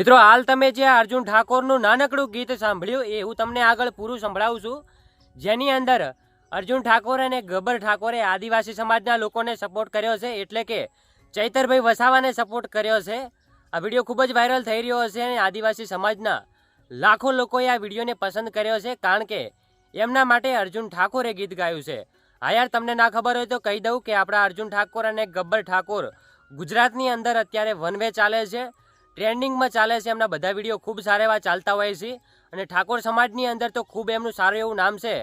મિત્રો, હાલ તમે જે અર્જુન ઠાકોરનું નાનકડું ગીત સાંભળ્યું, એ હું તમને આગળ પૂરું સંભળાવું છું. જેની અંદર અર્જુન ઠાકોર અને ગબ્બર ઠાકોરે આદિવાસી સમાજના લોકોને સપોર્ટ કર્યો છે, એટલે કે ચૈતરભાઈ વસાવાને સપોર્ટ કર્યો છે. આ વીડિયો ખૂબ જ વાયરલ થઈ રહ્યો હશે અને આદિવાસી સમાજના લાખો લોકોએ આ વિડીયોને પસંદ કર્યો છે, કારણ કે એમના માટે અર્જુન ઠાકોરે ગીત ગાયું છે. હા યાર, તમને ના ખબર હોય તો કહી દઉં કે આપણા અર્જુન ઠાકોર અને ગબ્બર ઠાકોર ગુજરાતની અંદર અત્યારે વન વે ચાલે છે. ટ્રેન્ડિંગમાં ચાલે છે એમના બધા વીડિયો ખૂબ સારા એવા ચાલતા હોય છે અને ઠાકોર સમાજની અંદર તો ખૂબ એમનું સારું એવું નામ છે.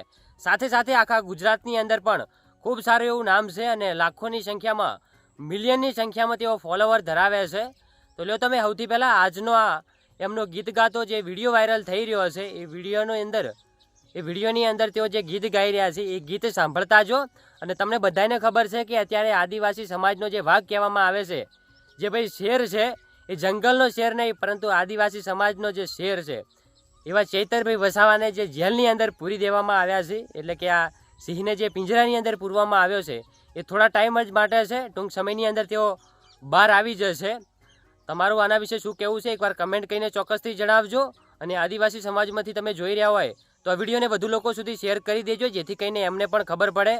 સાથે સાથે આખા ગુજરાતની અંદર પણ ખૂબ સારું એવું નામ છે અને લાખોની સંખ્યામાં, મિલિયનની સંખ્યામાં તેઓ ફોલોવર ધરાવે છે. તો લ્યો તમે સૌથી પહેલાં આજનો આ એમનો ગીત ગાતો જે વીડિયો વાયરલ થઈ રહ્યો છે એ વિડીયોની અંદર, એ વિડીયોની અંદર તેઓ જે ગીત ગાઈ રહ્યા છે, એ ગીત સાંભળતા જો અને તમને બધાને ખબર છે કે અત્યારે આદિવાસી સમાજનો જે ભાગ કહેવામાં આવે છે, જે ભાઈ શેર છે એ જંગલનો શેર નહીં, પરંતુ આદિવાસી સમાજનો જે શેર છે, એવા ચૈતરભાઈ વસાવાને જે જેલની અંદર પૂરી દેવામાં આવ્યા છે, એટલે કે આ સિંહને જે પિંજરાની અંદર પૂરવામાં આવ્યો છે, એ થોડા ટાઈમ જ માટે છે, ટૂંક સમયની અંદર તેઓ બહાર આવી જશે. તમારું આના વિશે શું કહેવું છે, એકવાર કમેન્ટ કરીને ચોક્કસથી જણાવજો, અને આદિવાસી સમાજમાંથી તમે જોઈ રહ્યા હોય, તો આ વિડીયોને વધુ લોકો સુધી શેર કરી દેજો, જેથી કરીને એમને પણ ખબર પડે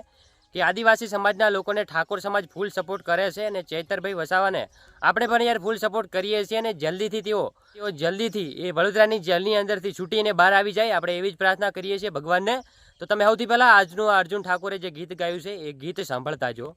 કે આદિવાસી સમાજના લોકોને ઠાકોર સમાજ ફૂલ સપોર્ટ કરે છે અને ચૈતરભાઈ વસાવાને આપણે પણ યાર ફૂલ સપોર્ટ કરીએ છીએ અને જલ્દીથી તેઓ તેઓ જલ્દીથી એ વડોદરાની જેલની અંદરથી છૂટીને બહાર આવી જાય. આપણે એવી જ પ્રાર્થના કરીએ છીએ ભગવાનને. તો તમે સૌથી પહેલાં આજનું અર્જુન ઠાકોરે જે ગીત ગાયું છે, એ ગીત સાંભળતા જો.